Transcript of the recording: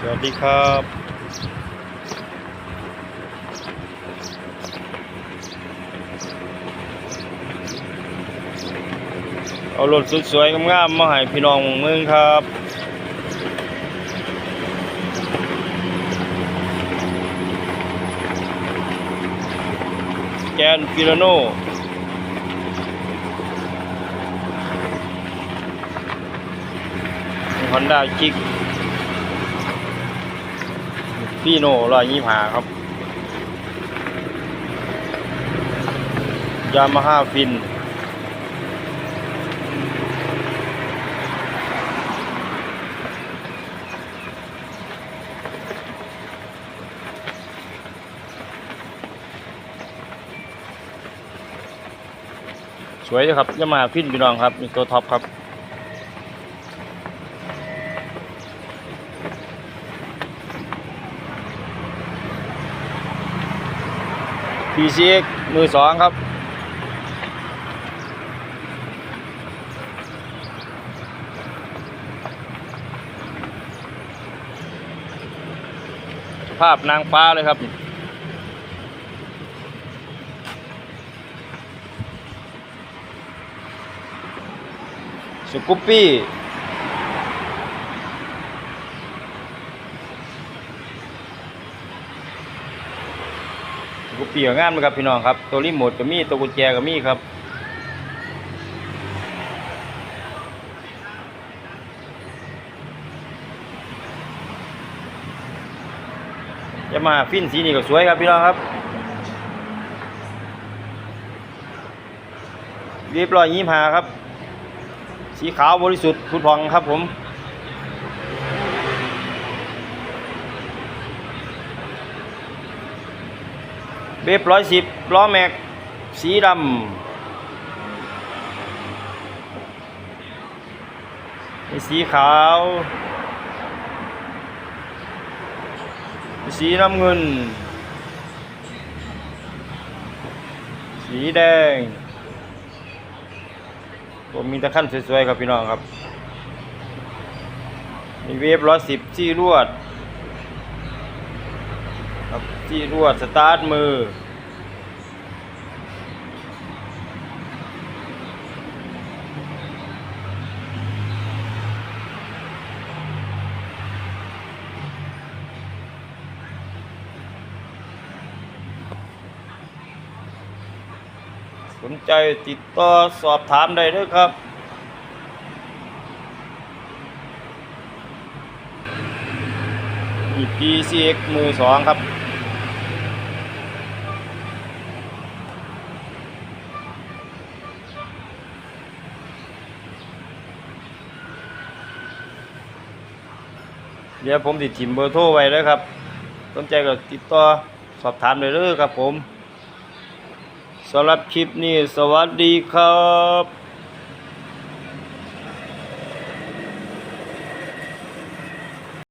สวัสดีครับเอารถสวยๆงามๆมาให้พี่น้องเมืองครับแกนฟิโรโนฮอนด้าคิก ฟีโน่ร้อยยี่ห้าครับ ยามาฮ่าฟิน สวยครับยามาฮาฟินพี่น้องครับมีตัวท็อปครับ PCX มือสองครับ ภาพนางฟ้าเลยครับสกุปปี้ กุปปี้ก็งามนะครับพี่น้องครับ ตัวรีโมทก็มีตัวกุญแจก็มีครับจะมาฟินสีนี้ก็สวยครับพี่น้องครับเรียบร้อยยิ้มหาครับ สีขาวบริสุทธิ์พุดพองครับผม เบบร้อยสิบล้อแม็ก สีดำมีสีขาวสีน้ำเงิน สีแดงผมมีตะขั้นสวยๆครับพี่น้องครับ มีเวฟร้อยสิบที่รวด ที่รวดสตาร์ทมือ สนใจติดต่อสอบถามได้เลยครับอี PCX มือสองครับ ดี๋ยวผมติดถิ่มเบอร์โทรไว้เลยครับ สนใจก็ติดต่อสอบถามได้เลยครับผมสำหรับคลิปนี้สวัสดีครับ